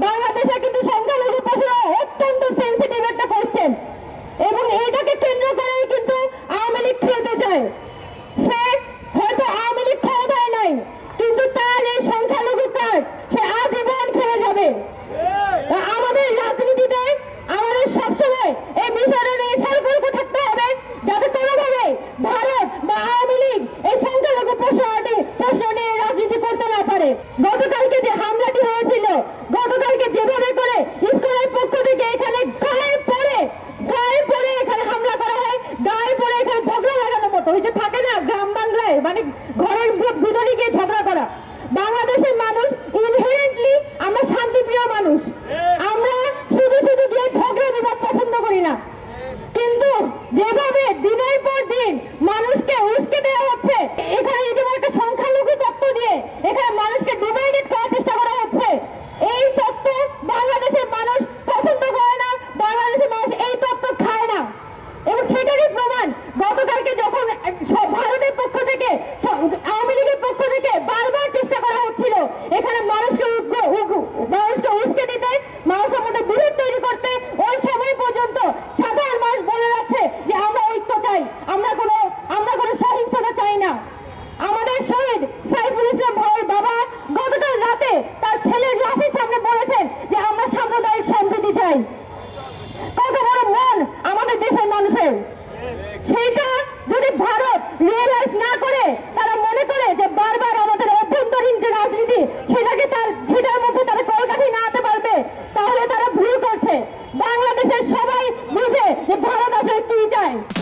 ¡Vágate, sáquete!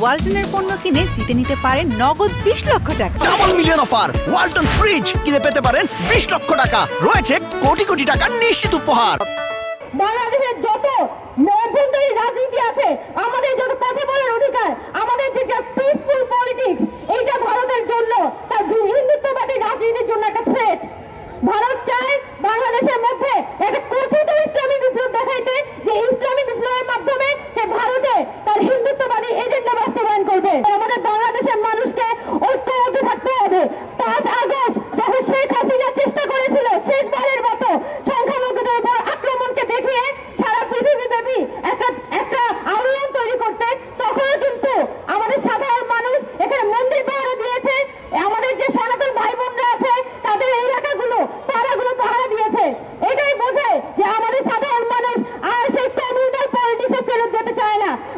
ওয়ালটনের পণ্য কিনে জিতে নিতে পারেন নগদ বিশ লক্ষ টাকা। Double million offer Walton fridge কিনে পেতে পারেন বিশ লক্ষ টাকা। রয়েছে কোটি কোটি টাকা নিশ্চিত উপহার।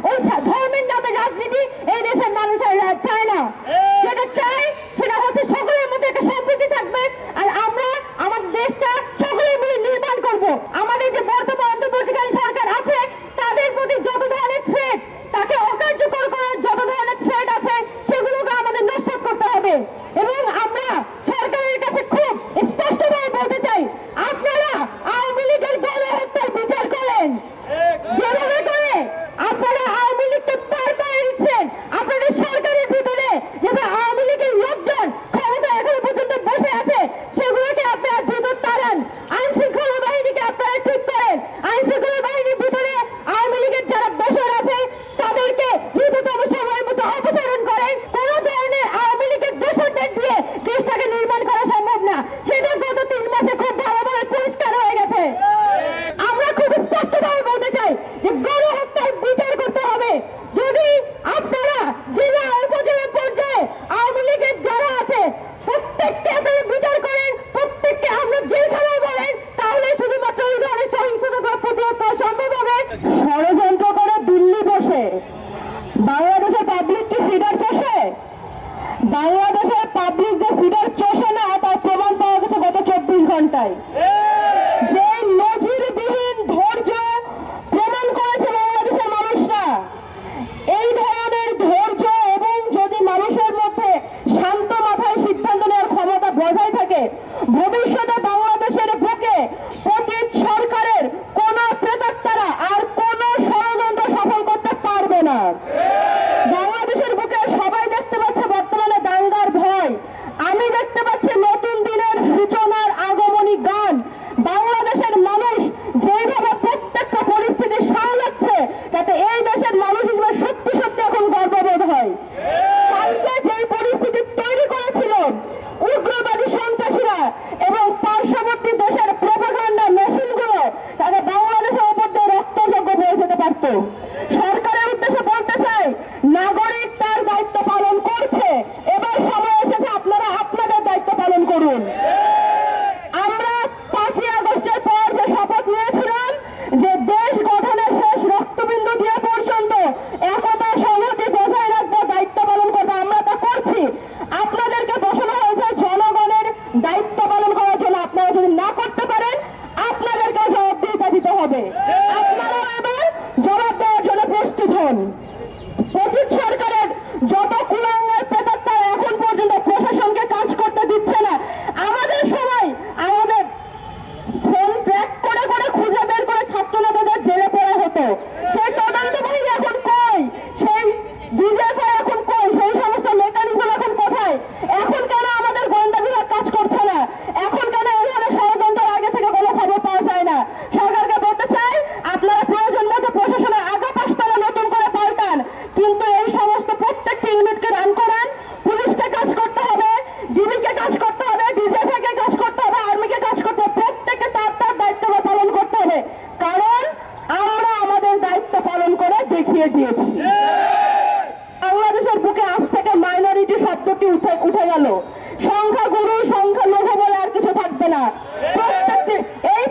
我想看。ఉంటాయి. দিয়ে দিয়েছি। বাংলাদেশের বুকে আজ থেকে মাইনরিটি শব্দটি উঠে উঠে গেল। সংখ্যাগুরু, সংখ্যালঘু বলে আর কিছু থাকবে না। প্রত্যেকটি এই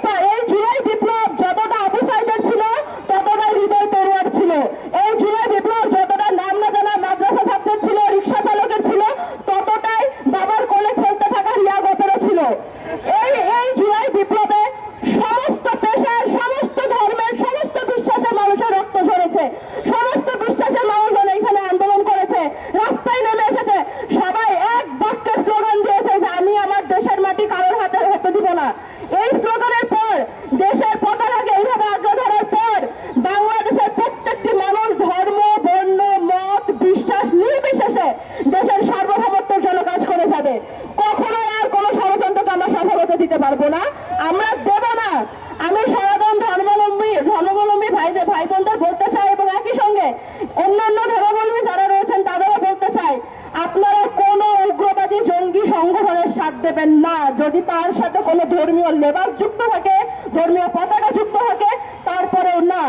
দেবেন না। যদি তার সাথে কোনো ধর্মীয় লেবার যুক্ত থাকে, ধর্মীয় পতাকা যুক্ত থাকে, তারপরেও না।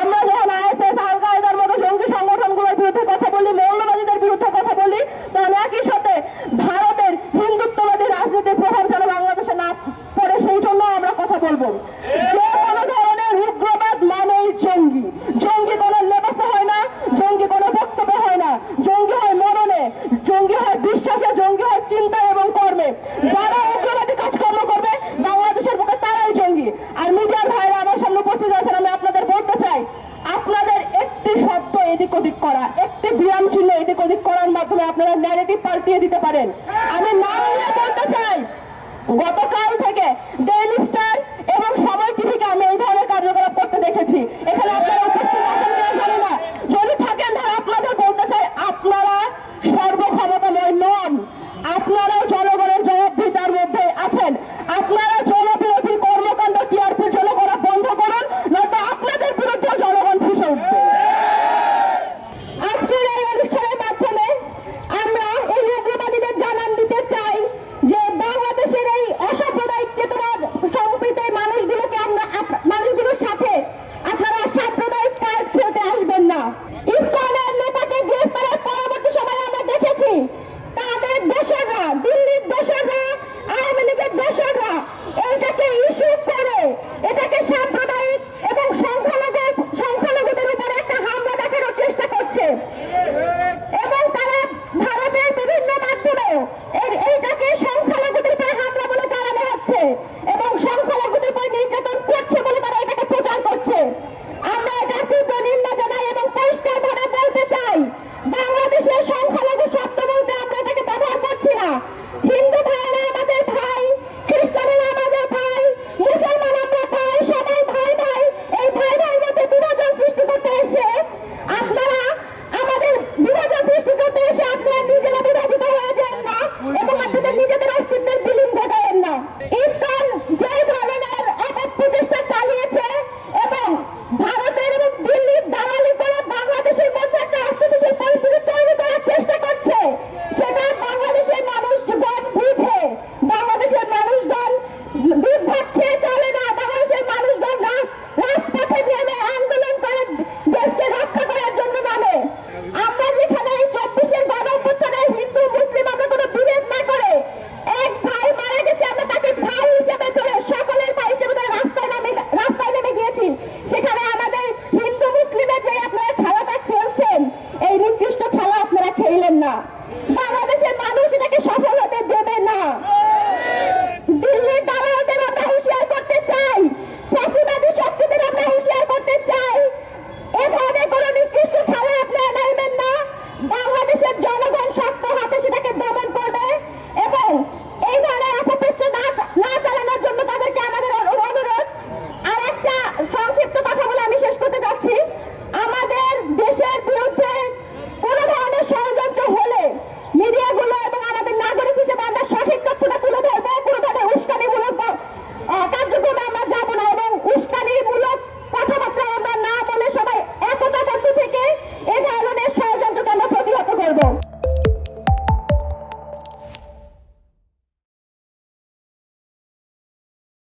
আমরা যখন আইএসএস, আল কায়দার মতো জঙ্গি সংগঠনগুলোর বিরুদ্ধে কথা বলি, মৌলবাদীদের বিরুদ্ধে কথা বলি, তখন একই সাথে ভারতের হিন্দুত্ববাদী রাজনীতির প্রভাব যেন বাংলাদেশে না পড়ে, সেই জন্য আমরা কথা বলব। করা। একটি বিরাম চিহ্ন এদিক ওদিক করার মাধ্যমে আপনারা ন্যারেটিভ পাল্টিয়ে দিতে পারেন। আমি না বলতে চাই, গতকাল থেকে ডেইলি স্টার এবং সময় টিভিকে আমি এই ধরনের কার্যকলাপ করতে দেখেছি। এখানে আপনারা